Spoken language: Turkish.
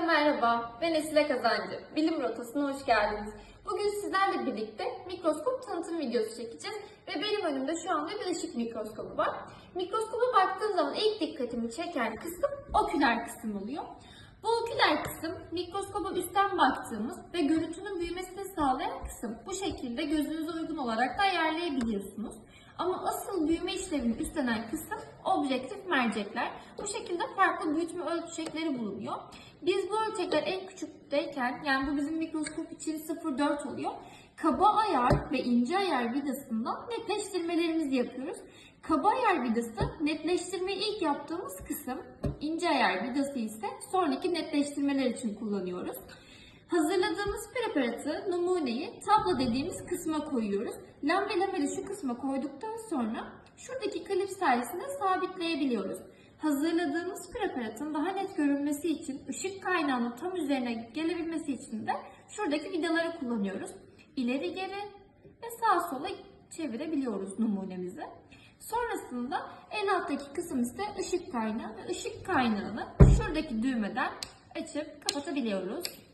Herkese merhaba, ben Esile Kazancı. Bilim Rotası'na hoş geldiniz. Bugün sizlerle birlikte mikroskop tanıtım videosu çekeceğiz ve benim önümde şu anda bir ışık mikroskobu var. Mikroskoba baktığım zaman ilk dikkatimi çeken kısım oküler kısım oluyor. Bu oküler kısım mikroskoba üstten baktığımız ve görüntünün büyümesini sağlayan kısım. Bu şekilde gözünüze uygun olarak da ayarlayabiliyorsunuz. Ama asıl büyüme işlevini üstlenen kısım objektif mercekler. Bu şekilde farklı büyütme ölçekleri bulunuyor. Biz bu ölçekler en küçükteyken, yani bu bizim mikroskop için 0.4 oluyor. Kaba ayar ve ince ayar vidasından netleştirmelerimizi yapıyoruz. Kaba ayar vidası netleştirmeyi ilk yaptığımız kısım. ince ayar vidası ise sonraki netleştirmeler için kullanıyoruz. Hazırladığımız preparatı, numuneyi tablo dediğimiz kısma koyuyoruz. Lam ve lameli şu kısma koyduktan sonra şuradaki klips sayesinde sabitleyebiliyoruz. Hazırladığımız preparatın daha net görünmesi için ışık kaynağının tam üzerine gelebilmesi için de şuradaki vidaları kullanıyoruz. İleri geri ve sağa sola çevirebiliyoruz numunemizi. Sonrasında en alttaki kısım ise ışık kaynağı ve ışık kaynağını şuradaki düğmeden açıp kapatabiliyoruz.